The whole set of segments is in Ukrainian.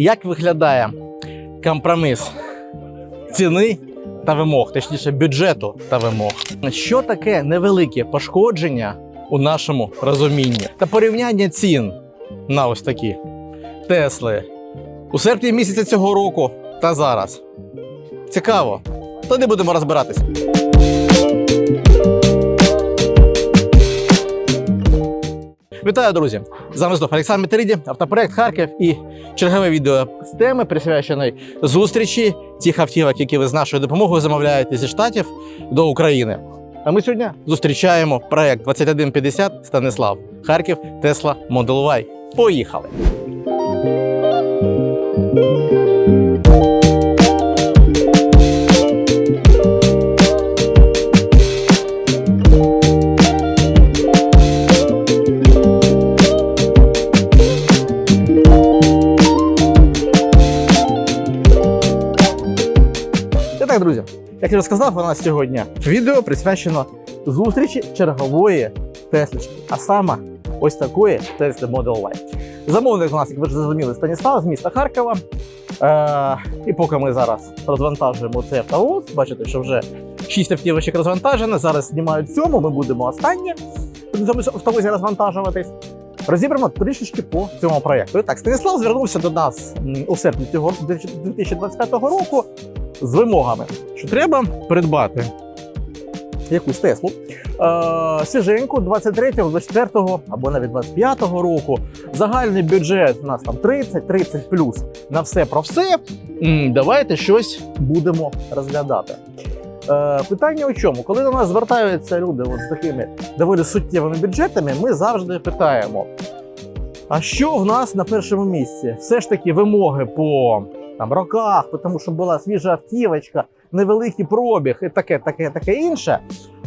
Як виглядає компроміс ціни та вимог, точніше бюджету та вимог? Що таке невелике пошкодження у нашому розумінні та порівняння цін на ось такі Тесли у серпні місяця цього року та зараз? Цікаво. Тоді будемо розбиратися. Вітаю, друзі! З вами знов Олександр Метериді, автопроект Харків і чергове відео з теми, присвяченої зустрічі тих автівок, які ви з нашою допомогою замовляєте зі штатів до України. А ми сьогодні зустрічаємо проект 2150 Станислав Харків Тесла Model Y. Поїхали! Так, друзі, як я вже сказав, у нас сьогодні відео присвячено зустрічі чергової Теслички, а саме ось такої Tesla Model Y. Замовник у нас, як ви вже зрозуміли, Станіслав з міста Харкова. Е, і поки ми зараз розвантажуємо цей автовоз, бачите, що вже 6 автівочок розвантажено. Зараз знімають сьому, ми будемо останні в цьому автовозі розвантажуватись. Розібрано трішечки по цьому проєкту. І так, Станіслав звернувся до нас у серпні цього 2025 року з вимогами, що треба придбати якусь Теслу е, свіженьку 23-го, 24-го або навіть 25-го року. Загальний бюджет у нас там 30-30 плюс на все про все. Давайте щось будемо розглядати. Е, питання у чому? Коли до нас звертаються люди от з такими доволі суттєвими бюджетами, ми завжди питаємо: а що в нас на першому місці? Все ж таки вимоги по там, роках, тому що була свіжа автівочка, невеликий пробіг і таке, таке, таке інше.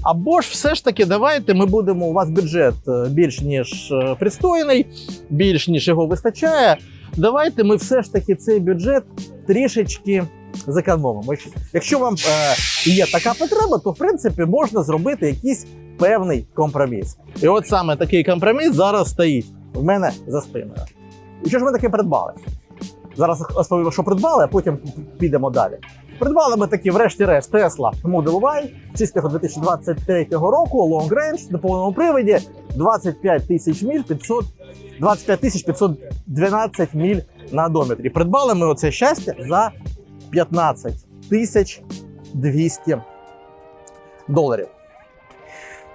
Або ж все ж таки, давайте ми будемо. У вас бюджет е, більш ніж е, пристойний, більш ніж його вистачає. Давайте ми все ж таки цей бюджет трішечки зекономимо. Якщо вам е, є така потреба, то в принципі можна зробити якийсь певний компроміс. І от саме такий компроміс зараз стоїть в мене за спиною. І що ж ми таке придбали? Зараз розповім, що придбали, а потім підемо далі. Придбали ми такі, врешті-решт, Tesla Model Y чистого 2023 року, long range, на повному приводі, 25 тисяч міль, 500, 25 тисяч 512 міль на одометрі. Придбали ми оце щастя за 15 тисяч 200 доларів.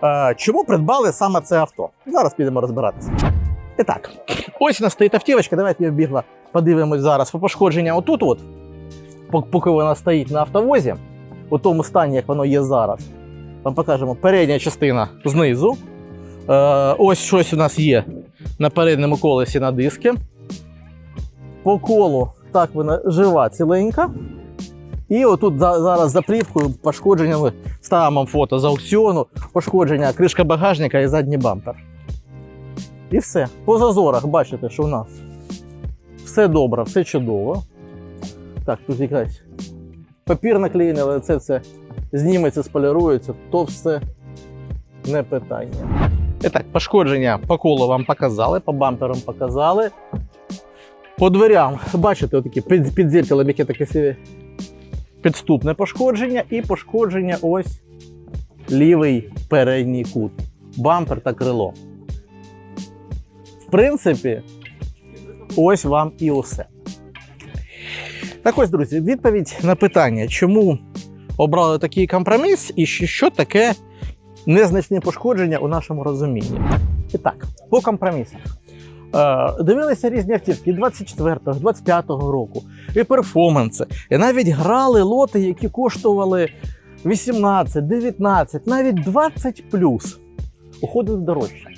Е, чому придбали саме це авто? Зараз підемо розбиратися. І так, ось у нас стоїть автівочка. Давайте я бігла, подивимось зараз по пошкодження отут, от, поки вона стоїть на автовозі, у тому стані, як воно є зараз. Вам покажемо передня частина знизу. Е, ось щось у нас є на передньому колесі на диски. По колу так вона жива, ціленька. І отут зараз за плівкою пошкодження, ставимо фото з аукціону, пошкодження кришка багажника і задній бампер. І все. По зазорах бачите, що в нас все добре, все чудово. Так, тут якась папір наклеєний, але це все зніметься, сполірується, то все не питання. І так, пошкодження по колу вам показали, по бамперам показали. По дверям, бачите, отакі під, під яке таке підступне пошкодження, і пошкодження ось лівий передній кут, бампер та крило. В принципі, ось вам і усе. Так ось, друзі, відповідь на питання, чому обрали такий компроміс і що, таке незначні пошкодження у нашому розумінні. І так, по компромісах. Е, дивилися різні автівки 24-го, 25-го року, і перформанси. І навіть грали лоти, які коштували 18, 19, навіть 20 плюс. Уходили дорожче.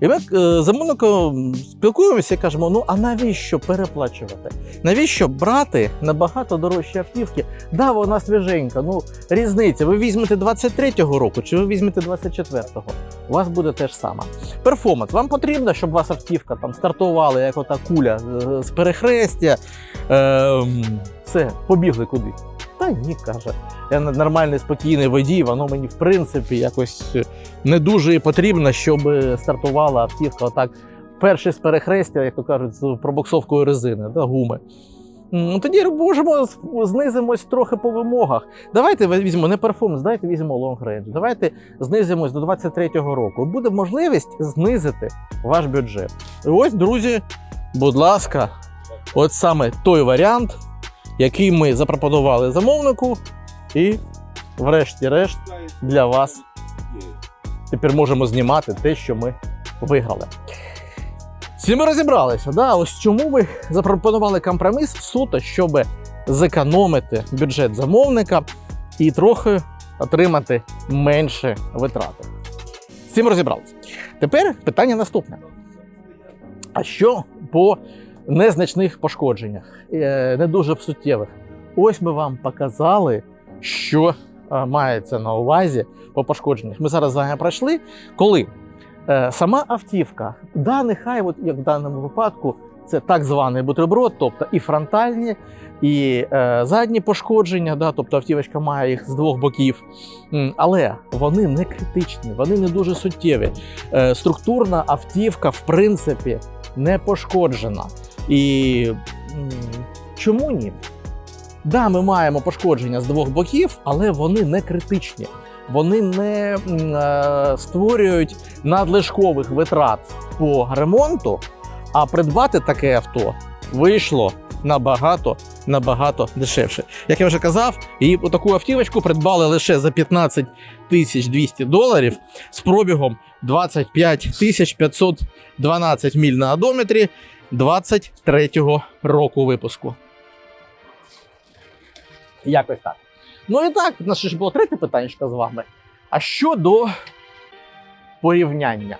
І ми е, замовником спілкуємося і кажемо: ну а навіщо переплачувати? Навіщо брати набагато дорожчі автівки? Да, вона свіженька. Ну, різниця. Ви візьмете 23-го року чи ви візьмете 24-го. У вас буде те ж саме. Перформанс. Вам потрібно, щоб вас автівка там стартувала, як ота куля е, з перехрестя. Е, все, побігли кудись. Та ні, каже. Я нормальний, спокійний водій, воно мені, в принципі, якось е, не дуже і потрібно, щоб стартувала автівка отак перший з перехрестя, як то кажуть, з пробуксовкою резини, да, гуми. Ну, тоді можемо знизимось трохи по вимогах. Давайте візьмемо не перформанс, давайте візьмемо long range. Давайте знизимось до 23-го року. Буде можливість знизити ваш бюджет. І ось, друзі, будь ласка, от саме той варіант, який ми запропонували замовнику, і, врешті-решт, для вас тепер можемо знімати те, що ми виграли. Всі ми розібралися. Да? Ось чому ми запропонували компроміс суто, щоб зекономити бюджет замовника і трохи отримати менше витрати. Цим розібралися. Тепер питання наступне: а що по незначних пошкодженнях, е, не дуже суттєвих? Ось ми вам показали, що е, мається на увазі по пошкодженнях. Ми зараз з вами пройшли, коли е, сама автівка, да, нехай, от як в даному випадку, це так званий бутерброд, тобто і фронтальні, і е, задні пошкодження, да, тобто автівочка має їх з двох боків. Але вони не критичні, вони не дуже суттєві. Е, структурна автівка, в принципі, не пошкоджена. І чому ні? Да, ми маємо пошкодження з двох боків, але вони не критичні. Вони не е, створюють надлишкових витрат по ремонту, а придбати таке авто вийшло набагато набагато дешевше. Як я вже казав, і таку автівочку придбали лише за 15 тисяч 200 доларів з пробігом 25 тисяч 512 міль на одометрі 23-го року випуску. Якось так. Ну і так, у нас ще ж було третє питання з вами. А щодо порівняння?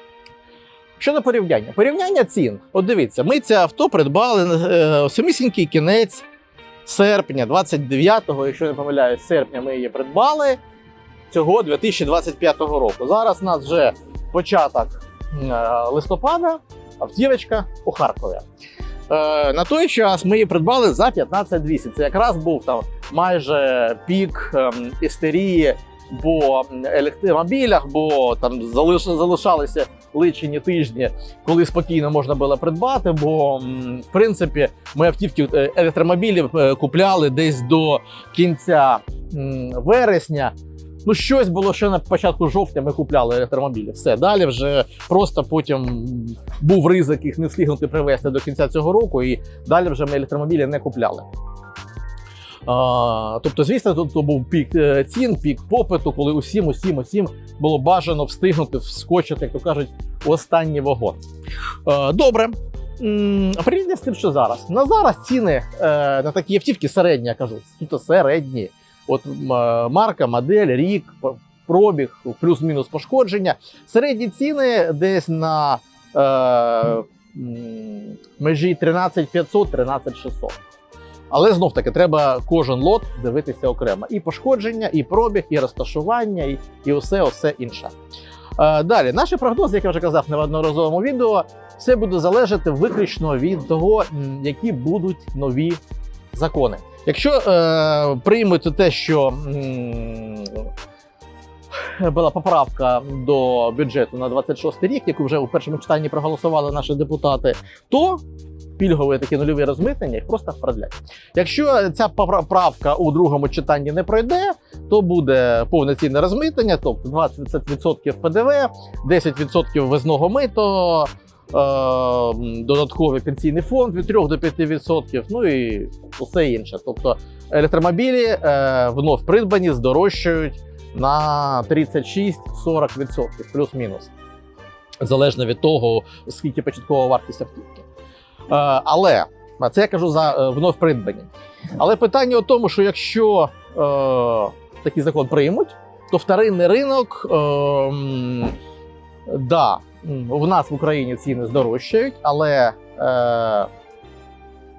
Щодо порівняння? Порівняння цін. От дивіться, ми це авто придбали е, самісінький кінець серпня, 29-го, якщо не помиляюсь, серпня ми її придбали цього 2025 року. Зараз у нас вже початок е, листопада, автівочка у Харкові. Е, на той час ми її придбали за 15 200. Це якраз був там майже пік ем, істерії по електромобілях, бо там залиш, залишалися личені тижні, коли спокійно можна було придбати. Бо в принципі ми автівки е, електромобілі е, купляли десь до кінця вересня. Ну, щось було ще на початку жовтня. Ми купляли електромобілі. Все далі вже просто потім був ризик їх не встигнути привезти до кінця цього року, і далі вже ми електромобілі не купляли. А, тобто, звісно, тут був пік е, цін, пік попиту, коли усім, усім, усім було бажано встигнути вскочити, як то кажуть, у останній вагон. Е, добре. М, порівняно з тим, що зараз. На зараз ціни е, на такі автівки середні, я кажу, суто середні. От е, марка, модель, рік, пробіг, плюс-мінус пошкодження. Середні ціни десь на е, межі 13500 13600. Але знов таки треба кожен лот дивитися окремо. І пошкодження, і пробіг, і розташування, і, і усе, усе інше. Е, далі, наші прогнози, як я вже казав в неодноразовому відео, все буде залежати виключно від того, які будуть нові закони. Якщо е, приймуть те, що м, була поправка до бюджету на 26 рік, яку вже у першому читанні проголосували наші депутати, то пільгові такі нульові розмитнення їх просто продлять. Якщо ця поправка у другому читанні не пройде, то буде повноцінне розмитнення, тобто 20% ПДВ, 10% визного мито, додатковий пенсійний фонд від 3 до 5%, ну і усе інше. Тобто електромобілі е, вновь придбані здорожчають на 36-40%, плюс-мінус. Залежно від того, скільки початкова вартість автівки. Е, але це я кажу за е, вновь придбані. Але питання у тому, що якщо е, такий закон приймуть, то вторинний ринок, е, да, в нас в Україні ціни здорожчають, але е,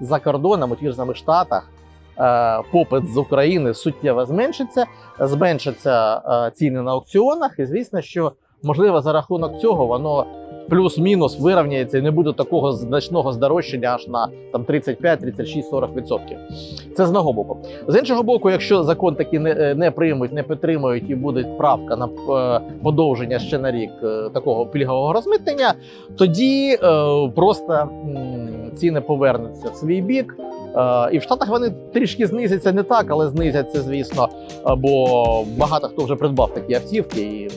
за кордоном, у тих самих Штатах, е, попит з України суттєво зменшиться, зменшаться е, ціни на аукціонах, і звісно, що можливо за рахунок цього воно плюс-мінус вирівняється і не буде такого значного здорожчання аж на там 35, 36, 40 відсотків. Це з одного боку. З іншого боку, якщо закон таки не, е, не приймуть, не підтримують і буде правка на е, подовження ще на рік е, такого пільгового розмитнення, тоді е, просто ціни повернуться в свій бік. І в Штатах вони трішки знизяться не так, але знизяться, звісно, бо багато хто вже придбав такі автівки і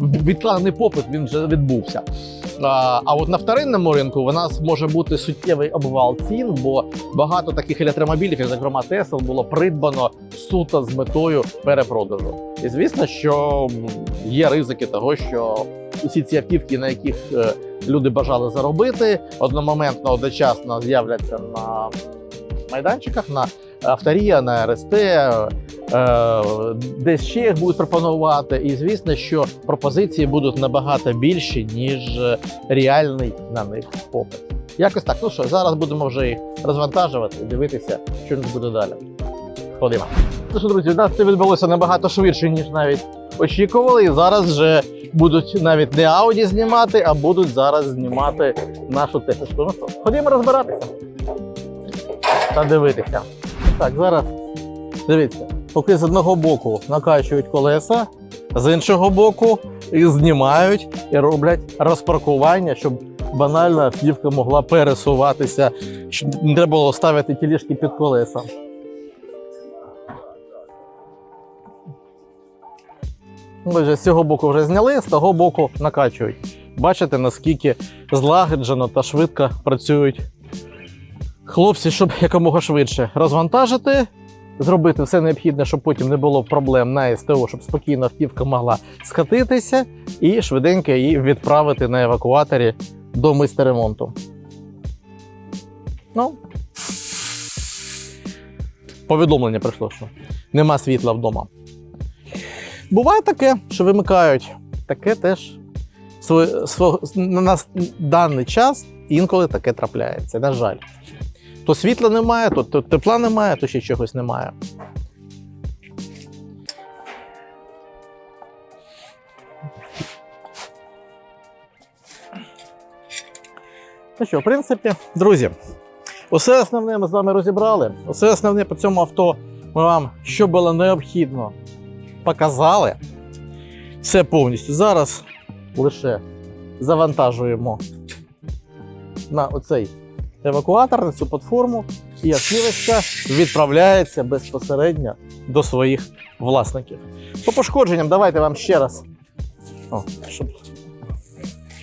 відкладений попит він вже відбувся. А, а от на вторинному ринку у нас може бути суттєвий обвал цін, бо багато таких електромобілів, зокрема Тесл, було придбано суто з метою перепродажу. І звісно, що є ризики того, що усі ці автівки, на яких е, люди бажали заробити, одномоментно одночасно з'являться на майданчиках, на авторія, на РСТ, е, десь ще їх будуть пропонувати. І звісно, що пропозиції будуть набагато більші, ніж реальний на них попит. Якось так. Ну що, зараз будемо вже їх розвантажувати і дивитися, що нас буде далі. Ходимо. Ну що, друзі, у нас це відбулося набагато швидше, ніж навіть очікували. І зараз вже будуть навіть не Audi знімати, а будуть зараз знімати нашу техніку. Ну що, ходімо розбиратися та дивитися. Так, зараз дивіться, поки з одного боку накачують колеса, з іншого боку їх знімають і роблять розпаркування, щоб банально автівка могла пересуватися, щоб не треба було ставити тілішки під колеса. Ми з цього боку вже зняли, з того боку накачують. Бачите, наскільки злагоджено та швидко працюють хлопці, щоб якомога швидше розвантажити, зробити все необхідне, щоб потім не було проблем на СТО, щоб спокійно автівка могла скатитися і швиденько її відправити на евакуаторі до місця ремонту. Ну, повідомлення прийшло, що нема світла вдома. Буває таке, що вимикають. Таке теж на даний час інколи таке трапляється. На жаль. То світла немає, то, то тепла немає, то ще чогось немає. Ну що, в принципі, друзі, усе основне ми з вами розібрали. Усе основне по цьому авто ми вам, що було необхідно, показали. Все повністю. Зараз лише завантажуємо на оцей евакуатор, на цю платформу, і автівочка відправляється безпосередньо до своїх власників. По пошкодженням, давайте вам ще раз. О, щоб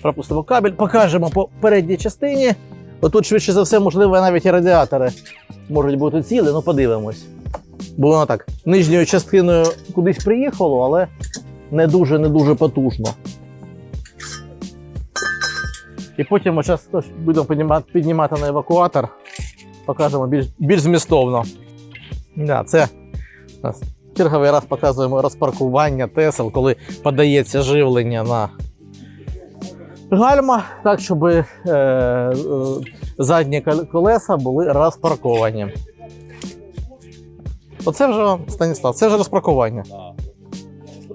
пропустимо кабель, покажемо по передній частині. Отут, швидше за все, можливо, навіть і радіатори можуть бути цілі, ну подивимось. Бо воно так нижньою частиною кудись приїхало, але не дуже не дуже потужно. І потім ми зараз будемо піднімати, на евакуатор, покажемо більш, більш змістовно. Да, це черговий раз показуємо розпаркування Тесел, коли подається живлення на гальма, так, щоб е, е, задні колеса були розпарковані. Оце вже Станіслав, це вже розпаркування.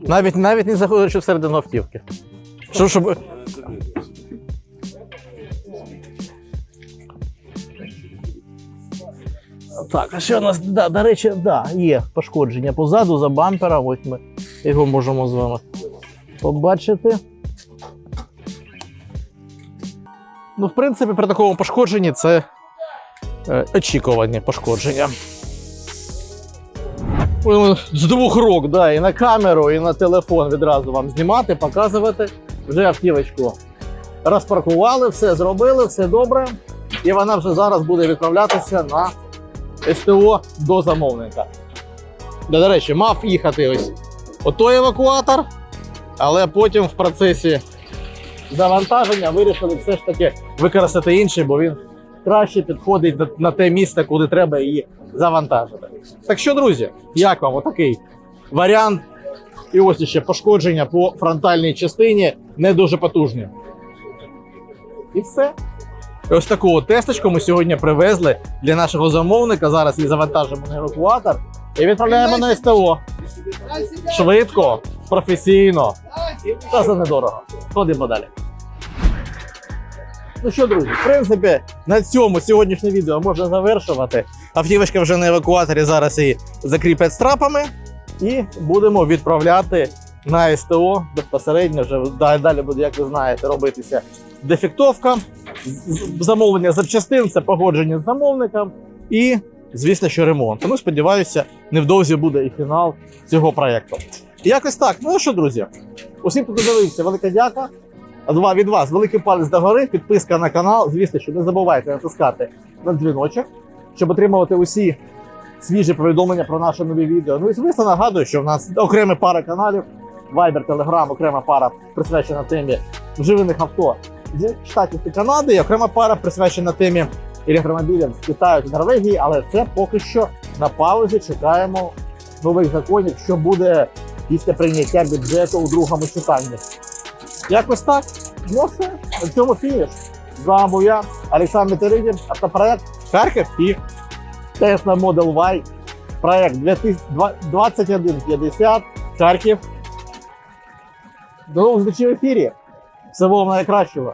Навіть, навіть не заходячи всередину автівки. Щоб, щоб, Так, а що у нас, да, до речі, да, є пошкодження позаду за бампером. Ось ми його можемо з вами побачити. Ну, в принципі, при такому пошкодженні це е, очікувані пошкодження. З двох рук, да, і на камеру, і на телефон відразу вам знімати, показувати. Вже автівочку розпаркували, все зробили, все добре. І вона вже зараз буде відправлятися на СТО до замовника. Да, До речі, мав їхати ось отой евакуатор, але потім в процесі завантаження вирішили все ж таки використати інший, бо він краще підходить на- те місце, куди треба її завантажити. Так що, друзі, як вам отакий варіант? І ось ще пошкодження по фронтальній частині не дуже потужні. І все. І ось таку от тесточку ми сьогодні привезли для нашого замовника. Зараз її завантажимо на евакуатор і відправляємо на СТО. Швидко, професійно. та за недорого. Ходимо далі. Ну що, друзі, в принципі, на цьому сьогоднішнє відео можна завершувати. Автівочка вже на евакуаторі зараз її закріплять страпами. І будемо відправляти на СТО безпосередньо. Вже далі, далі буде, як ви знаєте, робитися дефектовка, замовлення запчастин, це погодження з замовником і, звісно, що ремонт. Тому сподіваюся, невдовзі буде і фінал цього проєкту. Якось так. Ну що, друзі, усім, хто додивився, велика дяка. Два від вас великий палець догори, підписка на канал. Звісно, що не забувайте натискати на дзвіночок, щоб отримувати усі свіжі повідомлення про наші нові відео. Ну і звісно, нагадую, що в нас окремі пара каналів, Viber, Telegram, окрема пара присвячена темі вживаних авто зі штатів і Канади, і окрема пара присвячена темі електромобілів з Китаю та Норвегії, але це поки що на паузі. Чекаємо нових законів, що буде після прийняття бюджету у другому читанні. Якось так. Ну все, на цьому фініш. З вами був я, Олександр Теридін, автопроект Харків і Tesla Model Y. Проект 2150 Харків. До нових зустрічей в ефірі. Всього вам найкращого.